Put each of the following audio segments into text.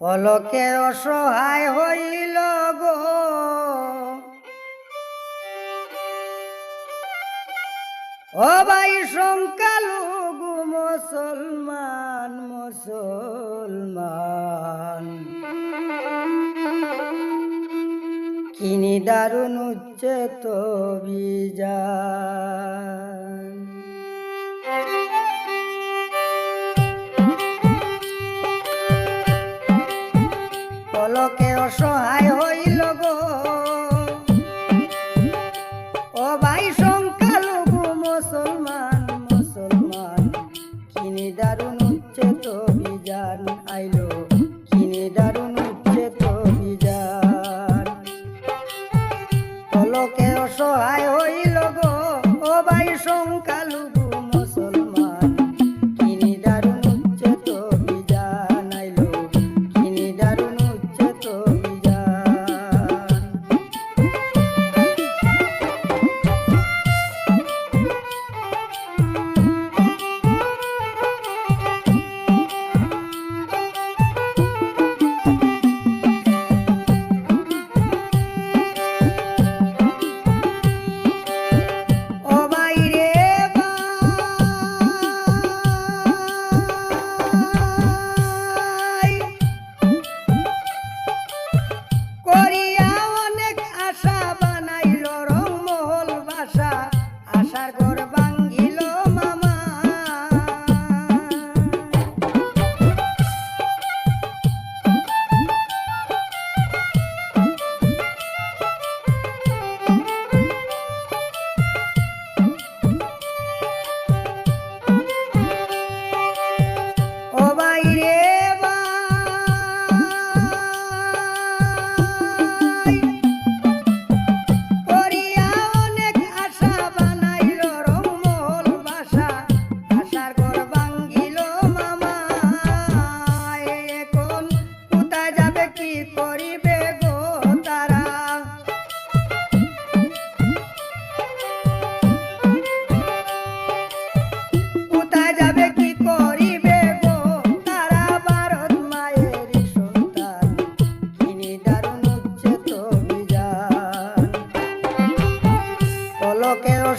পলকে অসহায় হইল গো। ও ভাই সংকালু গু মুসলমান মুসলমান। কিনি দারুণ উচ্চে তো বিজা লোকে অসহায় হইল গো। ও ভাই সংখ্যালঘু মুসলমান মুসলমান, কিনি দারুণ উচ্চ তো বিজান আইলো, কিনি দারুণ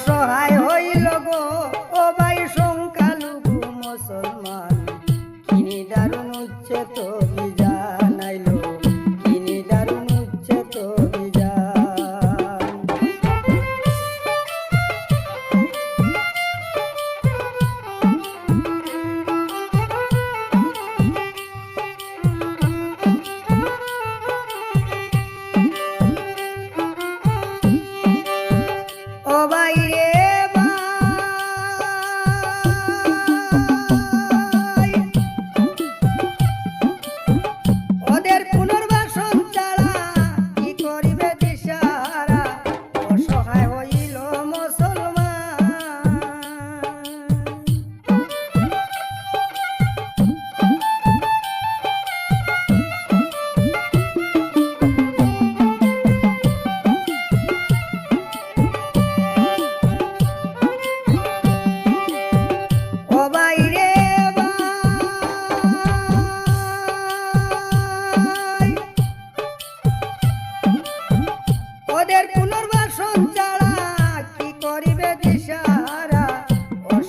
অসহায় হইল গো।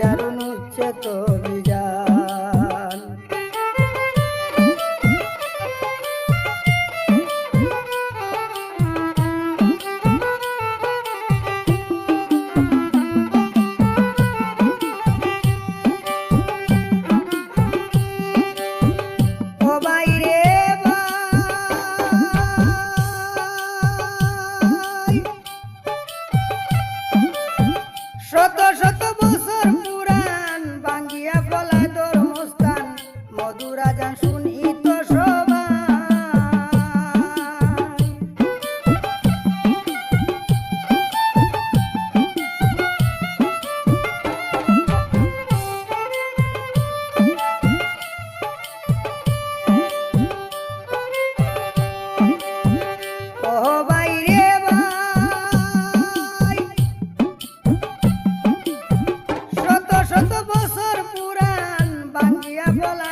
দারুণ উচ্চ কবি pra lá.